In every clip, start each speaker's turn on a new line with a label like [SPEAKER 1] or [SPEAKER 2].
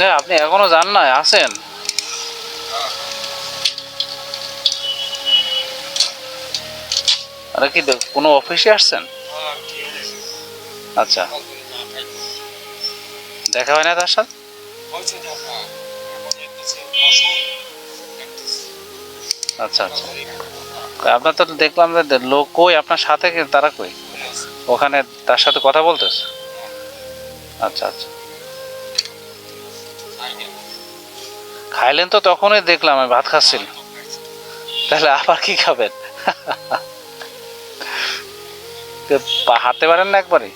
[SPEAKER 1] না, আপনি এখনও যান নাই, আসেন। আরে কি, কোনো অফিসে আসছেন? আচ্ছা। দেখা হয় না তার সাথে? আচ্ছা আচ্ছা। আপনার তো দেখলাম যে লোক কই, আপনার সাথে তারা কই? ওখানে তার সাথে কথা বলতেছে? আচ্ছা আচ্ছা। খাইলেন তো তখনই দেখলাম, আমি ভাত খাচ্ছিলাম। তাহলে আবার কি খাবেন? হাঁটতে পারেন না একবারে?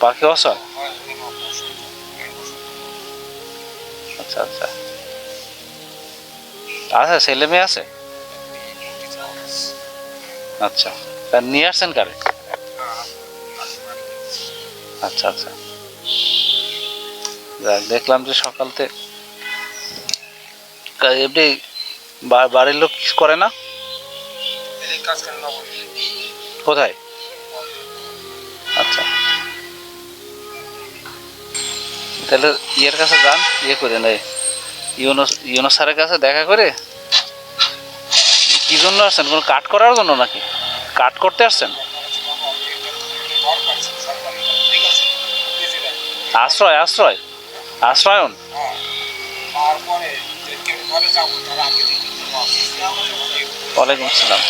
[SPEAKER 1] পাখি অসল আচ্ছা আচ্ছা। আচ্ছা ছেলে মেয়ে আছে? আচ্ছা তা নিয়ে আসছেন কারে? আচ্ছা আচ্ছা। দেখলাম যে সকালতে এমনি বাড়ির লোক করে না? কোথায়? আচ্ছা। তাহলে ইয়ের কাছে যান ইয়ে করে নেই ইউনো ইউনো স্যারের কাছে দেখা করে। কি জন্য আসছেন? কোনো কাট করার জন্য নাকি? কাট করতে আসছেন? আশ্রয় আশ্রয়। আশ্রয়ন? ওয়ালাইকুম আসসালাম।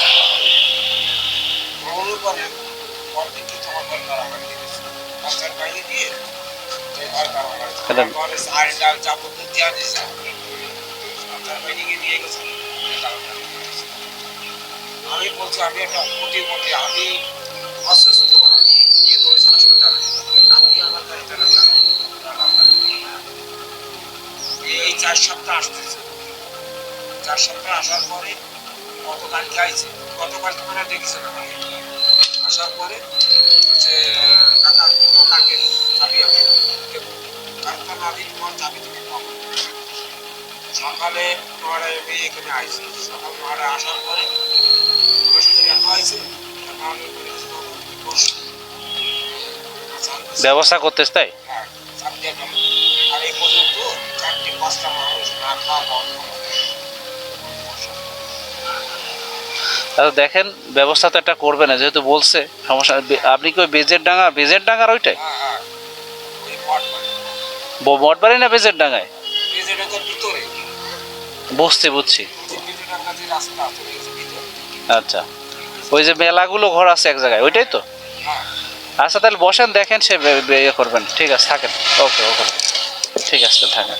[SPEAKER 2] আমি বলছি আমি একটা প্রতিমন্ত্রী আমি অসুস্থ। আমি নিয়ে ধরেছি হাসপাতালে। আপনি আমার গাড়িটা এই চার সপ্তাহ আসতেছে। চার সপ্তাহ আসার পরে গতকালকে আইছে গতকালকে মানে দেখেছেন আমাকে। আসার পরে হচ্ছে কাকা কোনো কাকের চাবি আমি দেবো। কাকা না দিই তোমার চাবি তুমি পাবো সকালে নয়টায় আমি এখানে আইছি। সকাল নয়টায় আসার পরে আমার সাথে দেখা হয়েছে। বসো। চাবি-
[SPEAKER 1] ব্যবস্থা করতেছ তাই?
[SPEAKER 2] হ্যাঁ। আর এই পর্যন্ত চারটে পাঁচটা মানুষ না খাওয়া
[SPEAKER 1] দেখেন ব্যবস্থা তো একটা করবে না যেহেতু বলছে সমস্যা আপনি কি ওই বেজের ডাঙা বেজের ডাঙার ওইটাই?
[SPEAKER 2] হ্যাঁ, হ্যাঁ। ওই মঠ বাড়ি।
[SPEAKER 1] ব- মঠবাড়ি না বেজের
[SPEAKER 2] মেজেডাঙ্গার
[SPEAKER 1] বুঝছি বুঝছি আচ্ছা। ওই যে মেলাগুলো ঘর আছে এক জায়গায় ওইটাই তো?
[SPEAKER 2] হ্যাঁ।
[SPEAKER 1] আচ্ছা তাহলে বসেন দেখেন সে ইয়ে করবেন। ঠিক আছে থাকেন। ওকে ওকে। ঠিক আছে থাকেন।